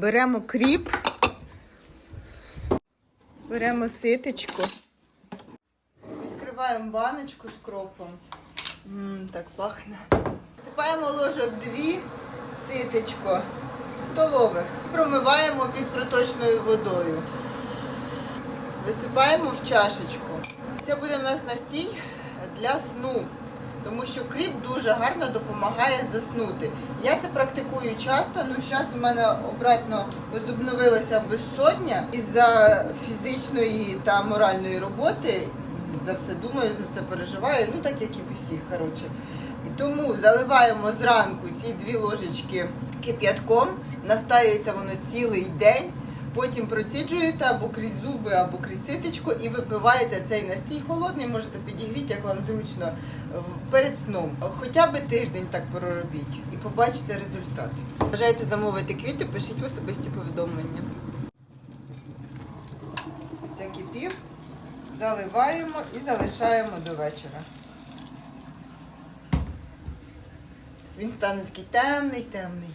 Беремо кріп, беремо ситечко, відкриваємо баночку з кропом. Ммм, так пахне. Всипаємо ложок дві в ситечко столових промиваємо під проточною водою. Висипаємо в чашечку. Це буде в нас настій для сну, тому що кріп дуже гарно допомагає заснути. Я це практикую часто, ну зараз у мене обратно возобновилася безсоння із-за фізичної та моральної роботи. За все думаю, за все переживаю, ну так як і в усіх, коротше. І тому заливаємо зранку ці дві ложечки кип'ятком, настаюється воно цілий день. Потім проціджуєте або крізь зуби, або крізь ситечко і випиваєте цей настій холодний, можете підігріти, як вам зручно, перед сном. Хоча б тиждень так проробіть і побачите результат. Бажаєте замовити квіти, пишіть в особисті повідомлення. Закипів, заливаємо і залишаємо до вечора. Він стане такий темний, темний.